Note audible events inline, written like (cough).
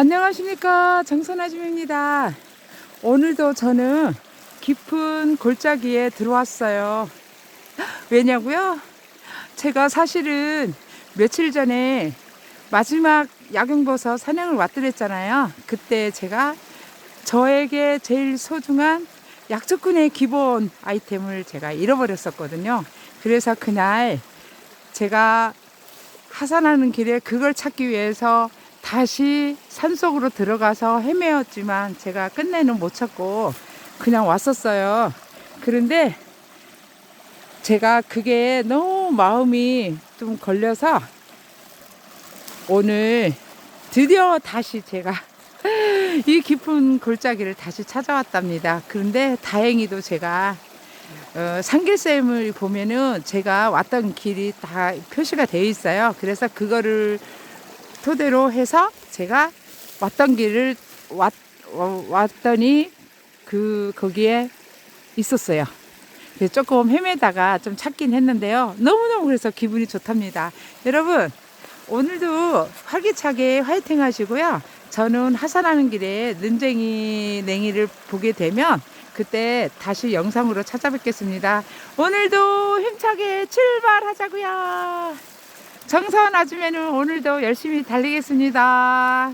안녕하십니까. 정선아줌입니다. 오늘도 저는 깊은 골짜기에 들어왔어요. 왜냐고요? 제가 사실은 며칠 전에 마지막 야경버섯 사냥을 왔더랬잖아요. 그때 제가 저에게 제일 소중한 약초꾼의 기본 아이템을 제가 잃어버렸었거든요. 그래서 그날 제가 하산하는 길에 그걸 찾기 위해서 다시 산속으로 들어가서 헤매었지만 제가 끝내는 못 찾고 그냥 왔었어요. 그런데 제가 그게 너무 마음이 좀 걸려서 오늘 드디어 다시 제가 (laughs) 이 깊은 골짜기를 다시 찾아왔답니다. 그런데 다행히도 제가 어, 상길샘을 보면은 제가 왔던 길이 다 표시가 되어 있어요. 그래서 그거를 토대로 해서 제가 왔던 길을 왔, 어, 왔더니 그 거기에 있었어요. 그래서 조금 헤매다가 좀 찾긴 했는데요. 너무너무 그래서 기분이 좋답니다. 여러분 오늘도 활기차게 화이팅 하시고요. 저는 하산하는 길에 는쟁이 냉이를 보게 되면 그때 다시 영상으로 찾아뵙겠습니다. 오늘도 힘차게 출발하자고요. 정선 아줌매는 오늘도 열심히 달리겠습니다.